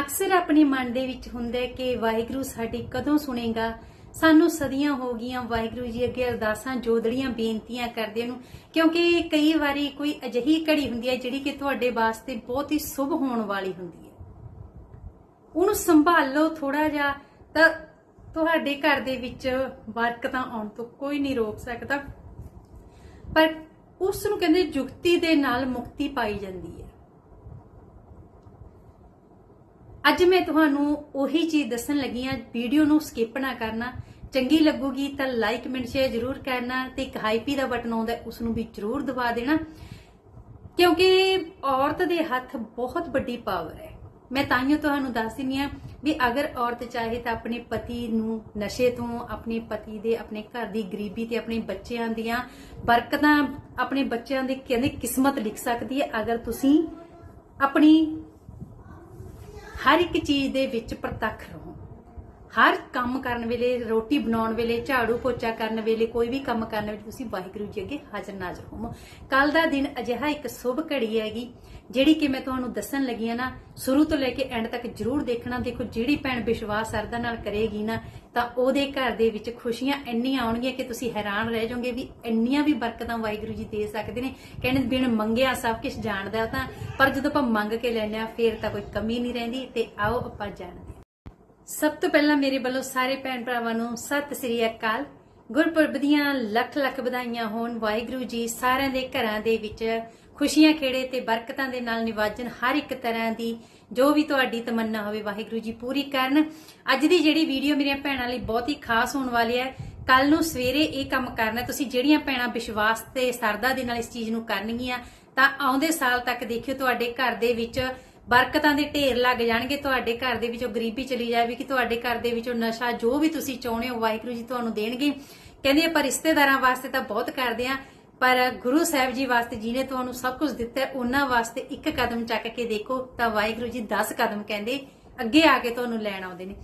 ਅਕਸਰ ਆਪਣੇ ਮਨ ਦੇ ਵਿੱਚ ਹੁੰਦਾ ਕਿ ਵਾਹਿਗੁਰੂ ਸਾਡੀ ਕਦੋਂ ਸੁਣੇਗਾ? ਸਾਨੂੰ ਸਦੀਆਂ ਹੋ ਗਈਆਂ, ਵਾਹਿਗੁਰੂ ਜੀ ਅੱਗੇ ਅਰਦਾਸਾਂ, ਜੋਦੜੀਆਂ, ਬੇਨਤੀਆਂ ਕਰਦੇ ਨੂੰ, ਕਿਉਂਕਿ ਕਈ ਵਾਰੀ ਕੋਈ ਅਜਿਹੀ ਘੜੀ ਹੁੰਦੀ ਹੈ ਜਿਹੜੀ ਕਿ ਤੁਹਾਡੇ ਵਾਸਤੇ ਬਹੁਤ ਹੀ ਸ਼ੁਭ ਹੋਣ ਵਾਲੀ ਹੁੰਦੀ ਹੈ। ਉਹਨੂੰ ਸੰਭਾਲ ਲਓ ਥੋੜਾ ਜਿਹਾ, ਤਾਂ ਤੁਹਾਡੇ ਘਰ ਦੇ ਵਿੱਚ ਬਰਕਤਾਂ ਆਉਣ ਤੋਂ ਕੋਈ ਨਹੀਂ ਰੋਕ ਸਕਦਾ। ਪਰ ਉਸ ਨੂੰ ਕਹਿੰਦੇ ਜੁਗਤੀ ਦੇ ਨਾਲ ਮੁਕਤੀ ਪਾਈ ਜਾਂਦੀ ਹੈ। ਅੱਜ ਮੈਂ ਤੁਹਾਨੂੰ ਉਹੀ ਚੀਜ਼ ਦੱਸਣ ਲੱਗੀ ਹਾਂ ਵੀਡੀਓ ਨੂੰ ਸਕਿਪ ਨਾ ਕਰਨਾ। ਚੰਗੀ ਲੱਗੂਗੀ ਤਾਂ ਲਾਈਕ ਕਮੈਂਟ ਸ਼ੇਅਰ ਜ਼ਰੂਰ ਕਰਨਾ ਤੇ ਇੱਕ ਹਾਈਪੀ ਦਾ ਬਟਨ ਆਉਂਦਾ ਉਸ ਨੂੰ ਵੀ ਜ਼ਰੂਰ ਦਬਾ ਦੇਣਾ। ਕਿਉਂਕਿ ਔਰਤ ਦੇ ਹੱਥ ਬਹੁਤ ਵੱਡੀ ਪਾਵਰ ਹੈ। ਮੈਂ ਤਾਈਓ ਤੁਹਾਨੂੰ ਦੱਸ ਦਿੰਦੀ ਆ ਵੀ ਅਗਰ ਔਰਤ ਚਾਹੇ ਤਾਂ ਆਪਣੇ ਪਤੀ ਨੂੰ ਨਸ਼ੇ ਤੋਂ, ਆਪਣੇ ਪਤੀ ਦੇ, ਆਪਣੇ ਘਰ ਦੀ ਗਰੀਬੀ ਤੇ, ਆਪਣੇ ਬੱਚਿਆਂ ਦੀਆਂ ਬਰਕਤਾਂ, ਆਪਣੇ ਬੱਚਿਆਂ ਦੀ ਕਹਿੰਦੇ ਕਿਸਮਤ ਲਿਖ ਸਕਦੀ ਹੈ। ਅਗਰ ਤੁਸੀਂ ਆਪਣੀ ਹਰ ਇੱਕ ਚੀਜ਼ ਦੇ ਵਿੱਚ ਪ੍ਰਤੱਖ ਰਹੋ। ਹਰ ਕੰਮ ਕਰਨ ਵੇਲੇ, ਰੋਟੀ ਬਣਾਉਣ ਵੇਲੇ, ਝਾੜੂ ਪੋਚਾ ਕਰਨ ਵੇਲੇ, ਕੋਈ ਵੀ ਕੰਮ ਕਰਨ ਵੇਲੇ ਤੁਸੀਂ ਵਾਹਿਗੁਰੂ ਜੀ ਅੱਗੇ ਹਾਜ਼ਰ ਨਾਜ਼ਰ ਹੋਵੋ ਕੱਲ ਦਾ ਦਿਨ ਅਜਿਹਾ ਇੱਕ ਸ਼ੁਭ ਘੜੀ ਹੈਗੀ। ਜਿਹੜੀ ਕਿ ਮੈਂ ਤੁਹਾਨੂੰ ਦੱਸਣ ਲੱਗੀ ਆ ਨਾ, ਸ਼ੁਰੂ ਤੋਂ ਲੈ ਕੇ ਐਂਡ ਤੱਕ ਜਰੂਰ ਦੇਖਣਾ, ਦੇਖੋ ਜਿਹੜੀ ਭੈਣ ਵਿਸ਼ਵਾਸ ਸਰਦਾ ਨਾਲ ਕਰੇਗੀ ਨਾ, ਤਾਂ ਉਹਦੇ ਘਰ ਦੇ ਵਿੱਚ ਖੁਸ਼ੀਆਂ ਇੰਨੀਆਂ ਆਉਣਗੀਆਂ ਕਿ ਤੁਸੀਂ ਹੈਰਾਨ ਰਹਿ ਜਾਓਗੇ ਵੀ ਇੰਨੀਆਂ ਵੀ ਬਰਕਤਾਂ ਵਾਹਿਗੁਰੂ ਜੀ ਦੇ ਸਕਦੇ ਨੇ। ਕਹਿੰਦੇ ਬਿਨ ਮੰਗਿਆ ਸਭ ਕੁਝ ਜਾਣਦਾ ਤਾਂ, ਪਰ ਜਦੋਂ ਆਪਾਂ ਮੰਗ ਕੇ ਲੈਂਦੇ ਆ ਫੇਰ ਤਾਂ ਕੋਈ ਕਮੀ ਨਹੀਂ ਰਹਿੰਦੀ ਤੇ ਆਓ ਆਪਾਂ ਜਾਣਦੇ ਸਭ ਤੋਂ ਪਹਿਲਾਂ ਮੇਰੇ ਵੱਲੋਂ ਸਾਰੇ ਭੈਣ ਭਰਾਵਾਂ ਨੂੰ ਸਤਿ ਸ੍ਰੀ ਅਕਾਲ। ਗੁਰਪੁਰਬ ਦੀਆਂ ਲੱਖ ਲੱਖ ਵਧਾਈਆਂ ਹੋਣ ਵਾਹਿਗੁਰੂ ਜੀ ਸਾਰਿਆਂ ਦੇ ਘਰਾਂ ਦੇ ਵਿੱਚ। ਖੁਸ਼ੀਆਂ ਖੇੜੇ ਤੇ ਬਰਕਤਾਂ ਦੇ ਨਾਲ ਨਿਵਾਜਣ ਹਰ ਇੱਕ ਤਰ੍ਹਾਂ ਦੀ ਜੋ ਵੀ ਤੁਹਾਡੀ ਤਮੰਨਾ ਹੋਵੇ, ਵਾਹਿਗੁਰੂ ਜੀ ਪੂਰੀ ਕਰਨ। ਅੱਜ ਦੀ ਜਿਹੜੀ ਵੀਡੀਓ ਮੇਰੀਆਂ ਭੈਣਾਂ ਲਈ ਬਹੁਤ ਹੀ ਖਾਸ ਹੋਣ ਵਾਲੀ ਹੈ। ਕੱਲ ਨੂੰ ਸਵੇਰੇ ਇਹ ਕੰਮ ਕਰਨਾ ਤੁਸੀਂ ਜਿਹੜੀਆਂ ਭੈਣਾਂ ਵਿਸ਼ਵਾਸ ਤੇ ਸਰਦਾ ਦੇ ਨਾਲ ਇਸ ਚੀਜ਼ ਨੂੰ ਕਰਨਗੀਆਂ, ਤਾਂ ਆਉਂਦੇ ਸਾਲ ਤੱਕ ਦੇਖਿਓ ਤੁਹਾਡੇ ਘਰ ਦੇ ਵਿੱਚ ਬਰਕਤਾਂ ਦੇ ਢੇਰ ਲੱਗ ਜਾਣਗੇ। ਤੁਹਾਡੇ ਘਰ ਦੇ ਵਿੱਚੋਂ ਗਰੀਬੀ ਚਲੀ ਜਾਵੇਗੀ। ਤੁਹਾਡੇ ਘਰ ਦੇ ਵਿੱਚੋਂ ਨਸ਼ਾ ਜੋ ਵੀ ਤੁਸੀਂ ਚਾਹੁੰਦੇ ਹੋ, ਵਾਹਿਗੁਰੂ ਜੀ ਤੁਹਾਨੂੰ ਦੇਣਗੇ। ਕਹਿੰਦੇ ਆਪਾਂ ਰਿਸ਼ਤੇਦਾਰਾਂ ਵਾਸਤੇ ਤਾਂ ਬਹੁਤ ਕਰਦੇ ਆ ਪਰ ਗੁਰੂ ਸਾਹਿਬ ਜੀ ਵਾਸਤੇ ਜਿਹਨੇ ਤੁਹਾਨੂੰ ਸਭ ਕੁਝ ਦਿੱਤਾ ਉਹਨਾਂ ਵਾਸਤੇ ਇੱਕ ਕਦਮ ਚੱਕ ਕੇ ਦੇਖੋ ਤਾਂ ਵਾਹਿਗੁਰੂ ਜੀ 10 ਕਦਮ ਕਹਿੰਦੇ, ਅੱਗੇ ਆ ਕੇ ਤੁਹਾਨੂੰ ਲੈਣ ਆਉਂਦੇ ਨੇ।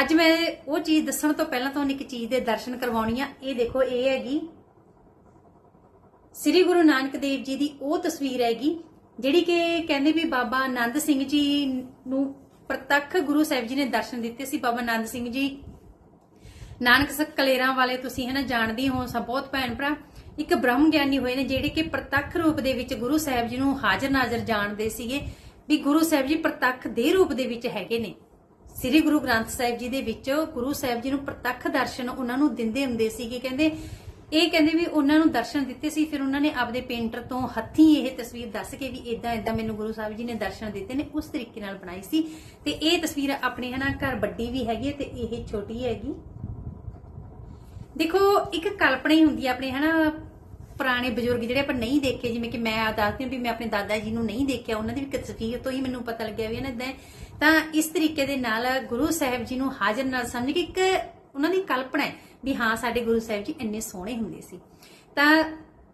ਅੱਜ ਮੈਂ ਉਹ ਚੀਜ਼ ਦੱਸਣ ਤੋਂ ਪਹਿਲਾਂ ਤੁਹਾਨੂੰ ਇੱਕ ਚੀਜ਼ ਦੇ ਦਰਸ਼ਨ ਕਰਵਾਉਣੀ ਆ, ਇਹ ਦੇਖੋ, ਇਹ ਹੈਗੀ ਸ੍ਰੀ ਗੁਰੂ ਨਾਨਕ ਦੇਵ ਜੀ ਦੀ ਉਹ ਤਸਵੀਰ ਹੈਗੀ, ਜਿਹੜੀ ਕਿ ਕਹਿੰਦੇ ਵੀ ਬਾਬਾ ਆਨੰਦ ਸਿੰਘ ਜੀ ਨੂੰ ਪ੍ਰਤੱਖ ਗੁਰੂ ਸਾਹਿਬ ਜੀ ਨੇ ਦਰਸ਼ਨ ਦਿੱਤੇ ਸੀ। ਬਾਬਾ ਆਨੰਦ ਸਿੰਘ ਜੀ, ਨਾਨਕ ਸਕ ਕਲੇਰਾਂ ਵਾਲੇ ਤੁਸੀਂ ਹੈ ਜਾਣਦੇ ਹੋ ਸਭ, ਬਹੁਤ ਭੈਣ ਭਰਾ। ਇੱਕ ਬ੍ਰਹਮ ਗਿਆਨੀ ਹੋਏ ਨੇ ਜਿਹੜੇ ਕਿ ਪ੍ਰਤੱਖ ਰੂਪ ਦੇ ਵਿੱਚ ਗੁਰੂ ਸਾਹਿਬ ਜੀ ਨੂੰ ਹਾਜ਼ਰ ਨਾਜ਼ਰ ਜਾਣਦੇ ਸੀਗੇ ਵੀ ਗੁਰੂ ਸਾਹਿਬ ਜੀ ਪ੍ਰਤੱਖ ਦੇ ਰੂਪ ਦੇ ਵਿੱਚ ਹੈਗੇ ਨੇ। ਸ੍ਰੀ ਗੁਰੂ ਗ੍ਰੰਥ ਸਾਹਿਬ ਜੀ ਦੇ ਵਿੱਚ ਗੁਰੂ ਸਾਹਿਬ ਜੀ ਨੂੰ ਪ੍ਰਤੱਖ ਦਰਸ਼ਨ ਉਹਨਾਂ ਨੂੰ ਦਿੰਦੇ ਹੁੰਦੇ ਸੀਗੇ। ਕਹਿੰਦੇ, ਇਹ ਕਹਿੰਦੇ ਵੀ ਉਹਨਾਂ ਨੂੰ ਦਰਸ਼ਨ ਦਿੱਤੇ ਸੀ, ਫਿਰ ਉਹਨਾਂ ਨੇ ਆਪਦੇ ਪੇਂਟਰ ਤੋਂ ਹੱਥੀਂ ਇਹ ਤਸਵੀਰ ਦੱਸ ਕੇ ਵੀ ਇਦਾਂ ਇਦਾਂ ਮੈਨੂੰ ਗੁਰੂ ਸਾਹਿਬ ਜੀ ਨੇ ਦਰਸ਼ਨ ਦਿੱਤੇ ਨੇ, ਉਸ ਤਰੀਕੇ ਨਾਲ ਬਣਾਈ ਸੀ। ਤੇ ਇਹ ਤਸਵੀਰ ਆਪਣੇ ਹਨਾ ਘਰ ਵੱਡੀ ਵੀ ਹੈਗੀ ਹੈ ਤੇ ਇਹ ਛੋਟੀ ਹੈਗੀ। ਦੇਖੋ, ਇੱਕ ਕਲਪਨਾ ਹੀ ਹੁੰਦੀ ਹੈ ਆਪਣੇ, ਹਨਾ, ਪੁਰਾਣੇ ਬਜ਼ੁਰਗ ਜਿਹੜੇ ਆਪਾਂ ਨਹੀਂ ਦੇਖੇ, ਜਿਵੇਂ ਕਿ ਮੈਂ ਆ ਦੱਸਦੀ ਹਾਂ ਵੀ ਮੈਂ ਆਪਣੇ ਦਾਦਾ ਜੀ ਨੂੰ ਨਹੀਂ ਦੇਖਿਆ, ਉਹਨਾਂ ਦੀ ਵੀ ਇੱਕ ਤਸਵੀਰ ਤੋਂ ਹੀ ਮੈਨੂੰ ਪਤਾ ਲੱਗਿਆ ਵੀ ਇਹਨਾਂ ਇਦਾਂ ਤਾਂ ਇਸ ਤਰੀਕੇ ਦੇ ਨਾਲ ਗੁਰੂ ਸਾਹਿਬ ਜੀ ਨੂੰ ਹਾਜ਼ਰ ਨਾਲ ਸਮਝ ਕੇ ਇੱਕ ਉਹਨਾਂ ਦੀ ਕਲਪਨਾ ਹੈ ਵੀ ਹਾਂ, ਸਾਡੇ ਗੁਰੂ ਸਾਹਿਬ ਜੀ ਇੰਨੇ ਸੋਹਣੇ ਹੁੰਦੇ ਸੀ। ਤਾਂ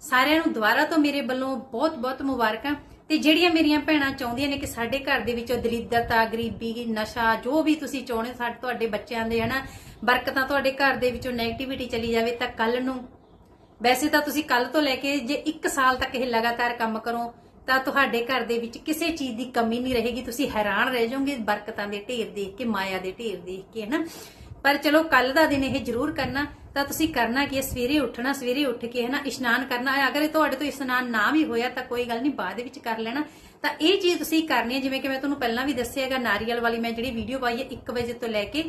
ਸਾਰਿਆਂ ਨੂੰ ਦੁਬਾਰਾ ਤੋਂ ਮੇਰੇ ਵੱਲੋਂ ਬਹੁਤ-ਬਹੁਤ ਮੁਬਾਰਕਾਂ। ਤੇ ਜਿਹੜੀਆਂ ਮੇਰੀਆਂ ਭੈਣਾਂ ਚਾਹੁੰਦੀਆਂ ਨੇ ਕਿ ਸਾਡੇ ਘਰ ਦੇ ਵਿੱਚੋਂ ਦਲਿੱਦਰਤਾ, ਗਰੀਬੀ, ਨਸ਼ਾ, ਜੋ ਵੀ ਤੁਸੀਂ ਚਾਹੁੰਦੇ ਸਾਡੇ ਤੁਹਾਡੇ ਬੱਚਿਆਂ ਦੇ, ਹਨਾ, ਬਰਕਤਾਂ ਤੁਹਾਡੇ ਘਰ ਦੇ ਵਿੱਚੋਂ 네ਗੇਟਿਵਿਟੀ ਚਲੀ ਜਾਵੇ ਤਾਂ ਕੱਲ ਨੂੰ। ਵੈਸੇ ਤਾਂ ਤੁਸੀਂ ਕੱਲ ਤੋਂ ਲੈ ਕੇ ਜੇ 1 ਸਾਲ ਤੱਕ ਇਹ ਲਗਾਤਾਰ ਕੰਮ ਕਰੋ, ਤਾਂ ਤੁਹਾਡੇ ਘਰ ਦੇ ਵਿੱਚ ਕਿਸੇ ਚੀਜ਼ ਦੀ ਕਮੀ ਨਹੀਂ ਰਹੇਗੀ। ਤੁਸੀਂ ਹੈਰਾਨ ਰਹਿ ਜਾਓਗੇ ਬਰਕਤਾਂ ਦੇ ਢੇਰ ਦੇਖ ਕੇ, ਮਾਇਆ ਦੇ ਢੇਰ ਦੇਖ ਕੇ, ਹਨਾ। ਪਰ ਚਲੋ, ਕੱਲ ਦਾ ਦਿਨ ਇਹ ਜ਼ਰੂਰ ਕਰਨਾ। ਤਾਂ ਤੁਸੀਂ ਕਰਨਾ ਕੀ ਹੈ? ਸਵੇਰੇ ਉੱਠਣਾ, ਸਵੇਰੇ ਉੱਠ ਕੇ ਹੈ ਨਾ ਇਸ਼ਨਾਨ ਕਰਨਾ। ਅਗਰ ਇਹ ਤੁਹਾਡੇ ਤੋਂ ਇਸ਼ਨਾਨ ਨਾ ਵੀ ਹੋਇਆ ਤਾਂ ਕੋਈ ਗੱਲ ਨਹੀਂ, ਬਾਅਦ ਵਿੱਚ ਕਰ ਲੈਣਾ। ਤਾਂ ਇਹ ਚੀਜ਼ ਤੁਸੀਂ ਕਰਨੀ ਹੈ, ਜਿਵੇਂ ਕਿ ਮੈਂ ਤੁਹਾਨੂੰ ਪਹਿਲਾਂ ਵੀ ਦੱਸਿਆਗਾ ਨਾਰੀਅਲ ਵਾਲੀ ਮੈਂ ਜਿਹੜੀ ਵੀਡੀਓ ਪਾਈ ਹੈ 1 ਵਜੇ ਤੋਂ ਲੈ ਕੇ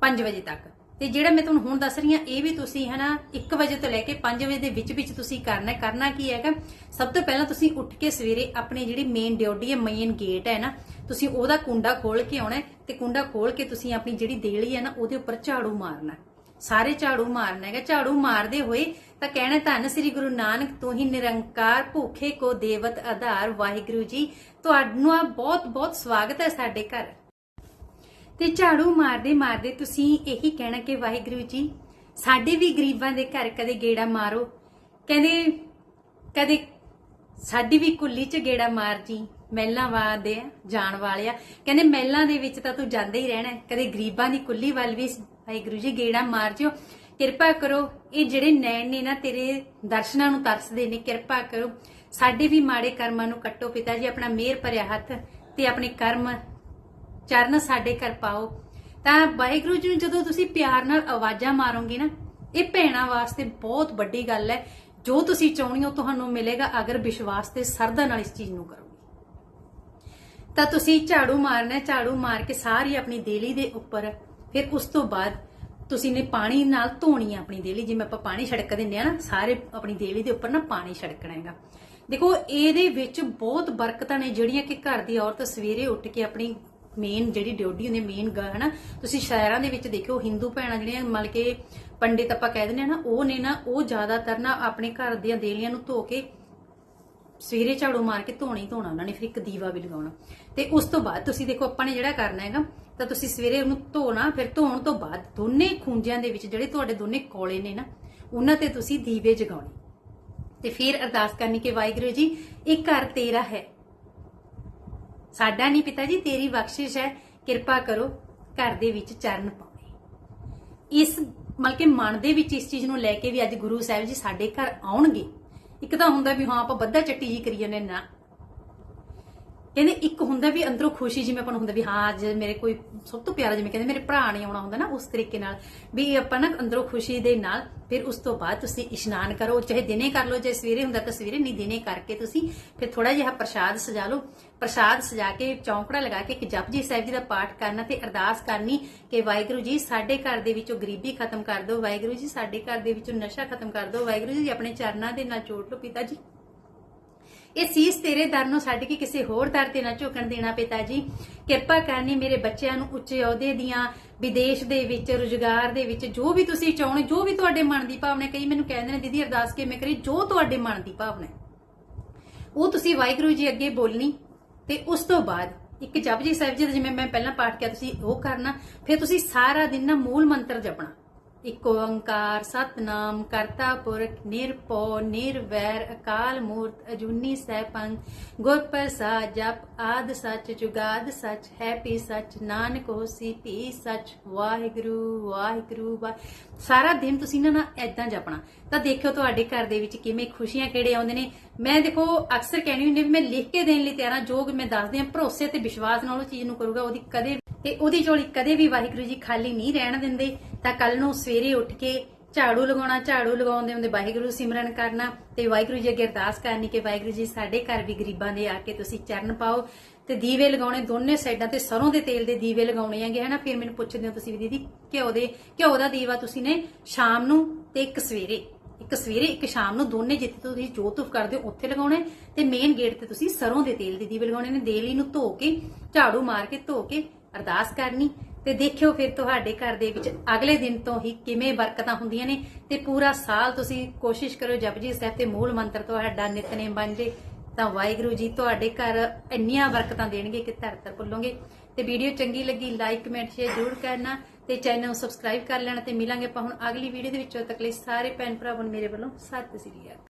5 ਵਜੇ ਤੱਕ। ਤੇ ਜਿਹੜਾ ਮੈਂ ਤੁਹਾਨੂੰ ਹੁਣ ਦੱਸ ਰਹੀ ਹਾਂ, ਇਹ ਵੀ ਤੁਸੀਂ ਹਨਾ 1 ਵਜੇ ਤੋਂ ਲੈ ਕੇ 5 ਵਜੇ ਦੇ ਵਿੱਚ ਵਿੱਚ ਤੁਸੀਂ ਕਰਨਾ ਹੈ। ਕਰਨਾ ਕੀ ਹੈਗਾ? ਸਭ ਤੋਂ ਪਹਿਲਾਂ ਤੁਸੀਂ ਉੱਠ ਕੇ ਸਵੇਰੇ ਆਪਣੀ ਜਿਹੜੀ ਮੇਨ ਡਿਊਟੀ ਹੈ ਮੇਨ ਗੇਟ ਹੈ ਨਾ, ਤੁਸੀਂ ਉਹਦਾ ਕੁੰਡਾ ਖੋਲ ਕੇ ਆਉਣਾ ਹੈ ਤੇ ਕੁੰਡਾ ਖੋਲ ਕੇ ਤੁਸੀਂ ਆਪਣੀ ਜਿਹੜੀ ਦੇਲੀ ਹੈ ਨਾ, ਉਹਦੇ ਉੱਪਰ ਝਾੜੂ ਮਾਰਨਾ ਸਾਰੇ ਝਾੜੂ ਮਾਰਨਾ ਹੈਗਾ। ਝਾੜੂ ਮਾਰਦੇ ਹੋਏ ਤਾਂ ਕਹਿਣਾ ਧੰਨ ਸ੍ਰੀ ਗੁਰੂ ਨਾਨਕ, ਤੂੰ ਹੀ ਨਿਰੰਕਾਰ ਭੂਖੇ ਕੋ ਦੇਵਤ ਆਧਾਰ। ਵਾਹਿਗੁਰੂ ਜੀ ਤੁਹਾਡਾ ਬਹੁਤ ਬਹੁਤ ਸਵਾਗਤ ਹੈ ਸਾਡੇ ਘਰ। ਤੇ ਝਾੜੂ ਮਾਰਦੇ ਮਾਰਦੇ ਤੁਸੀਂ ਇਹੀ ਕਹਿਣਾ ਕਿ ਵਾਹਿਗੁਰੂ ਜੀ, ਸਾਡੇ ਵੀ ਗਰੀਬਾਂ ਦੇ ਘਰ ਕਦੇ ਗੇੜਾ ਮਾਰੋ। ਕਹਿੰਦੇ, ਕਦੇ ਸਾਡੀ ਵੀ ਕੁੱਲੀ 'ਚ ਗੇੜਾ ਮਾਰ ਜੀ। ਮਹਿਲਾਂ ਵਾਦੇ ਜਾਣ ਵਾਲਿਆ ਕਹਿੰਦੇ, ਮਹਿਲਾਂ ਦੇ ਵਿੱਚ ਤਾਂ ਤੂੰ ਜਾਂਦਾ ਹੀ ਰਹਿਣਾ ਕਦੇ ਗਰੀਬਾਂ ਦੀ ਕੁੱਲੀ ਵੱਲ ਵੀ ਵਾਹਿਗੁਰੂ ਜੀ, ਗੇੜਾ ਮਾਰ ਜਿਓ ਕਿਰਪਾ ਕਰੋ, ਇਹ ਜਿਹੜੇ ਨੈਣ ਨੇ ਨਾ, ਤੇਰੇ ਦਰਸ਼ਨਾਂ ਨੂੰ ਤਰਸਦੇ ਨੇ। ਕਿਰਪਾ ਕਰੋ, ਸਾਡੇ ਵੀ ਮਾੜੇ ਕਰਮਾਂ ਨੂੰ ਕੱਟੋ ਪਿਤਾ ਜੀ, ਆਪਣਾ ਮਿਹਰ ਭਰਿਆ ਹੱਥ ਤੇ ਆਪਣੇ ਕਰਮ ਚਰਨ ਸਾਡੇ ਘਰ ਪਾਓ। ਤਾਂ ਵਾਹਿਗੁਰੂ ਜੀ ਨੂੰ ਜਦੋਂ ਤੁਸੀਂ ਪਿਆਰ ਨਾਲ ਆਵਾਜ਼ਾਂ ਮਾਰੋਗੇ ਨਾ, ਇਹ ਭੈਣਾਂ ਵਾਸਤੇ ਬਹੁਤ ਵੱਡੀ ਗੱਲ ਹੈ। ਜੋ ਤੁਸੀਂ ਚਾਹੁੰਦੇ ਹੋ, ਤੁਹਾਨੂੰ ਮਿਲੇਗਾ ਅਗਰ ਵਿਸ਼ਵਾਸ ਤੇ ਸਰਦਾ ਨਾਲ ਇਸ ਚੀਜ਼ ਨੂੰ ਕਰੋਗੇ। ਤਾਂ ਤੁਸੀਂ ਝਾੜੂ ਮਾਰਨਾ ਝਾੜੂ ਮਾਰ ਕੇ ਸਾਰੀ ਆਪਣੀ ਦੇਲੀ ਦੇ ਉੱਪਰ ਫਿਰ ਉਸ ਤੋਂ ਬਾਅਦ ਤੁਸੀਂ ਨੇ ਪਾਣੀ ਨਾਲ ਧੋਣੀ ਆਪਣੀ ਦੇਲੀ, ਜਿਵੇਂ ਆਪਾਂ ਪਾਣੀ ਛੜਕ ਦਿੰਦੇ ਆ ਨਾ, ਸਾਰੇ ਆਪਣੀ ਦੇਲੀ ਦੇ ਉੱਪਰ ਨਾ ਪਾਣੀ ਛੜਕਣਾ ਹੈਗਾ। ਦੇਖੋ, ਇਹਦੇ ਵਿੱਚ ਬਹੁਤ ਬਰਕਤਾਂ ਨੇ ਜਿਹੜੀਆਂ ਕਿ ਘਰ ਦੀ ਔਰਤ ਸਵੇਰੇ ਉੱਠ ਕੇ ਆਪਣੀ ਮੇਨ ਜਿਹੜੀ ਡਿਊਟੀ ਹੁੰਦੀ ਮੇਨ ਹਨਾ, ਤੁਸੀਂ ਸ਼ਹਿਰਾਂ ਦੇ ਵਿੱਚ ਦੇਖਿਓ, ਹਿੰਦੂ ਭੈਣਾਂ ਜਿਹੜੀਆਂ ਮਤਲਬ ਕੇ ਪੰਡਿਤ ਆਪਾਂ ਕਹਿ ਦਿੰਦੇ ਆ ਨਾ, ਉਹ ਨੇ ਨਾ, ਉਹ ਜ਼ਿਆਦਾਤਰ ਨਾ ਆਪਣੇ ਘਰ ਦੀਆਂ ਦੇਲੀਆਂ ਨੂੰ ਧੋ ਕੇ ਸਵੇਰੇ ਝਾੜੂ ਮਾਰ ਕੇ ਧੋਣਾ ਧੋਣਾ, ਉਹਨਾਂ ਨੇ ਫਿਰ ਇੱਕ ਦੀਵਾ ਵੀ ਲਗਾਉਣਾ। ਤੇ ਉਸ ਤੋਂ ਬਾਅਦ ਤੁਸੀਂ ਦੇਖੋ, ਆਪਾਂ ਨੇ ਜਿਹੜਾ ਕਰਨਾ ਹੈਗਾ ਤਾਂ ਤੁਸੀਂ ਸਵੇਰੇ ਉਹਨੂੰ ਧੋਣਾ, ਫਿਰ ਧੋਣ ਤੋਂ ਬਾਅਦ ਦੋਨੇ ਖੂੰਜਿਆਂ ਦੇ ਵਿੱਚ ਜਿਹੜੇ ਤੁਹਾਡੇ ਦੋਨੇ ਕੋਲੇ ਨੇ ਨਾ, ਉਹਨਾਂ ਤੇ ਤੁਸੀਂ ਦੀਵੇ ਜਗਾਉਣੇ। ਤੇ ਫਿਰ ਅਰਦਾਸ ਕਰਨੀ ਕਿ ਵਾਹਿਗੁਰੂ ਜੀ, ਇਹ ਘਰ ਤੇਰਾ ਹੈ। ਸਾਡਾ ਨਹੀਂ ਪਿਤਾ ਜੀ, ਤੇਰੀ ਬਖਸ਼ਿਸ਼ ਹੈ। ਕਿਰਪਾ ਕਰੋ ਘਰ ਦੇ ਵਿੱਚ ਚਰਨ ਪਾਉਣੇ। ਇਸ ਮਤਲਬ ਕਿ ਮਨ ਦੇ ਵਿੱਚ ਇਸ ਚੀਜ਼ ਨੂੰ ਲੈ ਕੇ ਵੀ ਅੱਜ ਗੁਰੂ ਸਾਹਿਬ ਜੀ ਸਾਡੇ ਘਰ ਆਉਣਗੇ। ਇੱਕ ਤਾਂ ਹੁੰਦਾ ਵੀ ਹਾਂ, ਆਪਾਂ ਬੱਧਾ ਚੱਟੀ ਜੀ ਕਰੀ ਜਾਂਦੇ ਨਾ। ਕਹਿੰਦੇ ਇੱਕ ਹੁੰਦਾ ਵੀ ਅੰਦਰੋਂ ਖੁਸ਼ੀ ਜਿਵੇਂ ਆਪਾਂ ਨੂੰ ਹੁੰਦਾ ਵੀ ਹਾਂ, ਅੱਜ ਮੇਰੇ ਕੋਈ ਸਭ ਤੋਂ ਪਿਆਰਾ ਜਿਵੇਂ ਕਹਿੰਦੇ ਮੇਰੇ ਭਰਾ ਨੇ ਆਉਣਾ ਹੁੰਦਾ ਨਾ, ਉਸ ਤਰੀਕੇ ਨਾਲ ਵੀ ਆਪਾਂ ਨਾ ਅੰਦਰੋਂ ਖੁਸ਼ੀ ਦੇ ਨਾਲ ਫਿਰ ਉਸ ਤੋਂ ਬਾਅਦ ਤੁਸੀਂ ਇਸ਼ਨਾਨ ਕਰੋ, ਚਾਹੇ ਦਿਨੇ ਕਰ ਲਓ, ਜੇ ਸਵੇਰੇ ਹੁੰਦਾ ਤਾਂ ਸਵੇਰੇ, ਨਹੀਂ ਦਿਨੇ ਕਰਕੇ ਤੁਸੀਂ ਫਿਰ ਥੋੜਾ ਜਿਹਾ ਪ੍ਰਸ਼ਾਦ ਸਜਾ ਲਓ। ਪ੍ਰਸ਼ਾਦ ਸਜਾ ਕੇ ਚੌਂਕੜਾ ਲਗਾ ਕੇ ਇੱਕ ਜਪਜੀ ਸਾਹਿਬ ਜੀ ਦਾ ਪਾਠ ਕਰਨਾ ਤੇ ਅਰਦਾਸ ਕਰਨੀ ਕਿ ਵਾਹਿਗੁਰੂ ਜੀ ਸਾਡੇ ਘਰ ਦੇ ਵਿੱਚੋਂ ਗਰੀਬੀ ਖਤਮ ਕਰ ਦਿਓ, ਵਾਹਿਗੁਰੂ ਜੀ ਸਾਡੇ ਘਰ ਦੇ ਵਿੱਚੋਂ ਨਸ਼ਾ ਖਤਮ ਕਰ ਦਿਓ, ਵਾਹਿਗੁਰੂ ਜੀ ਆਪਣੇ ਚਰਨਾਂ ਦੇ ਨਾਲ ਜੋੜ ਲਓ, ਪਿਤਾ ਜੀ। ਇਹ ਸੀਸ ਤੇਰੇ ਦਰ ਨੂੰ ਛੱਡ ਕੇ ਕਿਸੇ ਹੋਰ ਦਰ ਤੇ ਨਾ ਝੁਕਣ ਦੇਣਾ ਪਿਤਾ ਜੀ। ਕਿਰਪਾ ਕਰਨੀ ਮੇਰੇ ਬੱਚਿਆਂ ਨੂੰ ਉੱਚੇ ਅਹੁਦੇ ਦੀਆਂ, ਵਿਦੇਸ਼ ਦੇ ਵਿੱਚ, ਰੁਜ਼ਗਾਰ ਦੇ ਵਿੱਚ, ਜੋ ਵੀ ਤੁਸੀਂ ਚਾਹੋ ਜੋ ਵੀ ਤੁਹਾਡੇ ਮਨ ਦੀ ਭਾਵਨਾ ਕਈ ਮੈਨੂੰ ਕਹਿੰਦੇ ਨੇ, ਦੀਦੀ, ਅਰਦਾਸ ਕਿਵੇਂ ਕਰੀ ਜੋ ਤੁਹਾਡੇ ਮਨ ਦੀ ਭਾਵਨਾ ਉਹ ਤੁਸੀਂ ਵਾਹਿਗੁਰੂ ਜੀ ਅੱਗੇ ਬੋਲਣੀ ਤੇ ਉਸ ਤੋਂ ਬਾਅਦ ਇੱਕ ਜਪਜੀ ਸਾਹਿਬ ਜੀ ਦਾ ਜਿਵੇਂ ਮੈਂ ਪਹਿਲਾਂ ਪਾਠ ਕੀਤਾ ਤੁਸੀਂ ਉਹ ਕਰਨਾ, ਫਿਰ ਤੁਸੀਂ ਸਾਰਾ ਦਿਨ ਨਾ ਮੂਲ ਮੰਤਰ ਜਪਣਾ। ਇੱਕ ਓੰਕਾਰ ਸਤਨਾਮ ਕਰਤਾ ਪੁਰਖ ਨਿਰਭਉ, ਨਿਰਵੈਰ, ਅਕਾਲ ਮੂਰਤ, ਅਜੂਨੀ ਸੈਭੰ, ਗੁਰ ਪ੍ਰਸਾਦ, ਜਪ ਆਦ ਸੱਚ, ਜੁਗਾਦ ਸੱਚ, ਹੈ ਪੀ ਸੱਚ, ਨਾਨਕ ਹੋਸੀ ਪੀ ਸੱਚ, ਵਾਹਿਗੁਰੂ ਵਾਹਿਗੁਰੂ ਵਾ ਸਾਰਾ ਦਿਨ ਤੁਸੀਂ ਨਾ ਨਾ ਐਦਾਂ ਜਪਣਾ। ਤਾਂ ਦੇਖਿਓ ਤੁਹਾਡੇ ਘਰ ਦੇ ਵਿੱਚ ਕਿਵੇਂ ਖੁਸ਼ੀਆਂ ਕਿਹੜੇ ਆਉਂਦੇ ਨੇ। ਮੈਂ ਦੇਖੋ ਅਕਸਰ ਕਹਿਣੀ ਹੁੰਦੀ ਮੈਂ ਲਿਖ ਕੇ ਦੇਣ ਲਈ ਤਿਆਰ ਹਾਂ ਜੋ ਮੈਂ ਦੱਸਦੀ ਆ, ਭਰੋਸੇ ਤੇ ਵਿਸ਼ਵਾਸ ਨਾਲ ਉਹ ਚੀਜ਼ ਨੂੰ ਕਰੂਗਾ, ਉਹਦੀ ਕਦੇ ਤੇ ਉਹਦੀ ਝੋਲੀ ਕਦੇ ਵੀ ਵਾਹਿਗੁਰੂ ਜੀ ਖਾਲੀ ਨਹੀਂ ਰਹਿਣ ਦਿੰਦੇ, ਤਾਂ ਕੱਲ ਨੂੰ ਸਵੇਰੇ ਉੱਠ ਕੇ ਝਾੜੂ ਲਗਾਉਣਾ, ਝਾੜੂ ਲਗਾਉਂਦੇ ਹੁੰਦੇ ਵਾਹਿਗੁਰੂ ਸਿਮਰਨ ਕਰਨਾ ਤੇ ਵਾਹਿਗੁਰੂ ਜੀ ਅੱਗੇ ਅਰਦਾਸ ਕਰਨੀ ਕਿ ਵਾਹਿਗੁਰੂ ਜੀ ਸਾਡੇ ਘਰ ਵੀ ਗਰੀਬਾਂ ਦੇ ਆ ਕੇ ਤੁਸੀਂ ਚਰਨ ਪਾਓ ਤੇ ਦੀਵੇ ਲਗਾਉਣੇ ਦੋਨੇ ਸਾਈਡਾਂ ਤੇ ਸਰੋਂ ਦੇ ਤੇਲ ਦੇ ਦੀਵੇ ਲਗਾਉਣੇ ਹੈਗੇ, ਹਨਾ? ਫਿਰ ਮੈਨੂੰ ਪੁੱਛਦੇ ਹੋ ਤੁਸੀਂ ਵੀ ਦੀਦੀ, ਘਿਓ ਦੇ, ਘਿਓ ਦਾ ਦੀਵਾ ਤੁਸੀਂ ਨੇ ਸ਼ਾਮ ਨੂੰ ਤੇ ਇੱਕ ਸਵੇਰੇ ਇੱਕ ਸਵੇਰੇ, ਇੱਕ ਸ਼ਾਮ ਨੂੰ ਦੋਨੇ ਜਿੱਥੇ ਤੁਸੀਂ ਜੋਤ ਕਰਦੇ ਹੋ, ਉੱਥੇ ਲਗਾਉਣੇ ਤੇ ਮੇਨ ਗੇਟ ਤੇ ਤੁਸੀਂ ਸਰੋਂ ਦੇ ਤੇਲ ਦੇ ਦੀਵੇ ਲਗਾਉਣੇ ਨੇ, ਦੇਲੀ ਨੂੰ ਧੋ ਕੇ, ਝਾੜੂ ਮਾਰ ਕੇ ਧੋ ਕੇ ਅਰਦਾਸ ਕਰਨੀ ਤੇ ਦੇਖਿਓ ਫਿਰ ਤੁਹਾਡੇ ਘਰ ਦੇ ਵਿੱਚ ਅਗਲੇ ਦਿਨ ਤੋਂ ਹੀ ਕਿਵੇਂ ਬਰਕਤਾਂ ਹੁੰਦੀਆਂ ਨੇ ਤੇ ਪੂਰਾ ਸਾਲ ਤੁਸੀਂ ਕੋਸ਼ਿਸ਼ ਕਰੋ ਜਪਜੀ ਸਾਹਿਬ ਤੇ ਮੂਲ ਮੰਤਰ ਤੁਹਾਡਾ ਨਿਤਨੇਮ ਬਣ ਜੇ, ਤਾਂ ਵਾਹਿਗੁਰੂ ਜੀ ਤੁਹਾਡੇ ਘਰ ਇੰਨੀਆਂ ਬਰਕਤਾਂ ਦੇਣਗੇ ਕਿ ਧਰ ਧਰ ਭੁੱਲੋਗੇ। ਤੇ ਵੀਡੀਓ ਚੰਗੀ ਲੱਗੀ ਲਾਈਕ ਕਮੈਂਟ ਸ਼ੇਅਰ ਜ਼ਰੂਰ ਕਰਨਾ ਤੇ ਚੈਨਲ ਨੂੰ ਸਬਸਕ੍ਰਾਈਬ ਕਰ ਲੈਣਾ ਤੇ ਮਿਲਾਂਗੇ ਆਪਾਂ ਹੁਣ ਅਗਲੀ ਵੀਡੀਓ ਦੇ ਵਿੱਚ। ਤੱਕ ਲਈ ਸਾਰੇ ਭੈਣ ਭਰਾਵਾਂ ਨੂੰ ਮੇਰੇ ਵੱਲੋਂ ਸਤਿ ਸ੍ਰੀ ਅਕਾਲ।